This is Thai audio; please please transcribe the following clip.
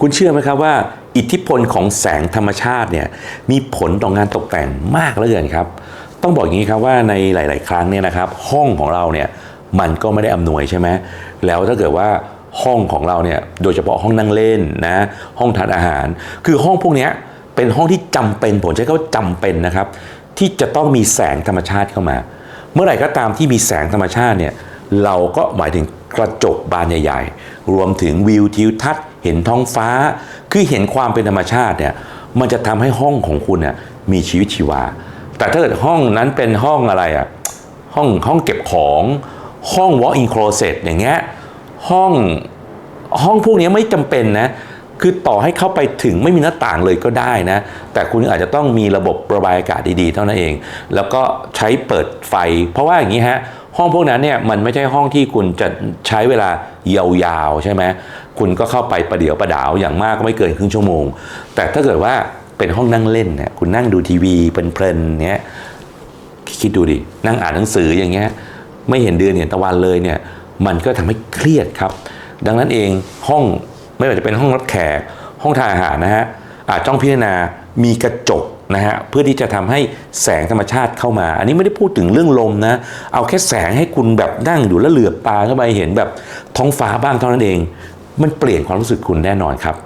คุณเชื่อไหมครับว่า อิทธิพลของแสงธรรมชาติเนี่ยมีผลต่องานตกแต่งมากเหลือเกินครับ ต้องบอกอย่างนี้ครับว่าในหลาย ๆ ครั้งเนี่ยนะครับห้องของเราเนี่ยมันก็ไม่ได้อำนวยใช่ไหมแล้วถ้าเกิดว่าห้องของเราเนี่ยโดยเฉพาะห้องนั่งเล่นนะห้องทานอาหาร คือห้องพวกนี้เป็นห้องที่จำเป็นผมใช้คำว่าจำเป็นนะครับที่จะต้องมีแสงธรรมชาติเข้ามา เมื่อไหร่ก็ตามที่มีแสงธรรมชาติเนี่ยเราก็หมายถึง กระจกบานใหญ่ๆ รวมถึงวิวทิวทัศน์เห็นท้องฟ้า คือเห็นความเป็นธรรมชาติเนี่ยมันจะทำให้ห้องของคุณเนี่ยมีชีวิตชีวา แต่ถ้าเกิดห้องนั้นเป็นห้องอะไรอะห้องห้องเก็บของห้อง walk-in closet อย่างเงี้ยห้องห้องพวกนี้ไม่จำเป็นนะคือต่อให้เข้าไปถึงไม่มีหน้าต่างเลยก็ได้นะ แต่คุณอาจจะต้องมีระบบระบายอากาศดีๆ เท่านั้นเอง แล้วก็ใช้เปิดไฟ เพราะว่าอย่างนี้ฮะ ห้องพวกนั้นเนี่ยมันไม่ใช่ห้องที่คุณจะใช้เวลายาวๆใช่ไหมคุณก็เข้าไปประเดี๋ยวประดาวอย่างมากก็ไม่เกินครึ่งชั่วโมง แต่ถ้าเกิดว่าเป็นห้องนั่งเล่นเนี่ยคุณนั่งดูทีวีเพลินๆเนี้ยคิดดูดินั่งอ่านหนังสืออย่างเงี้ยไม่เห็นเดือนเห็นตะวันเลยเนี่ยมันก็ทำให้เครียดครับ ดังนั้นเองห้องไม่ว่าจะเป็นห้องรับแขกห้องทานอาหารนะฮะอาจต้องพิจารณามีกระจก นะฮะเพื่อที่จะทำให้แสงธรรมชาติเข้ามา อันนี้ไม่ได้พูดถึงเรื่องลมนะ เอาแค่แสงให้คุณแบบนั่งอยู่แล้วเหลือบตาเข้าไปเห็นแบบท้องฟ้าบ้างเท่านั้นเอง มันเปลี่ยนความรู้สึกคุณแน่นอนครับ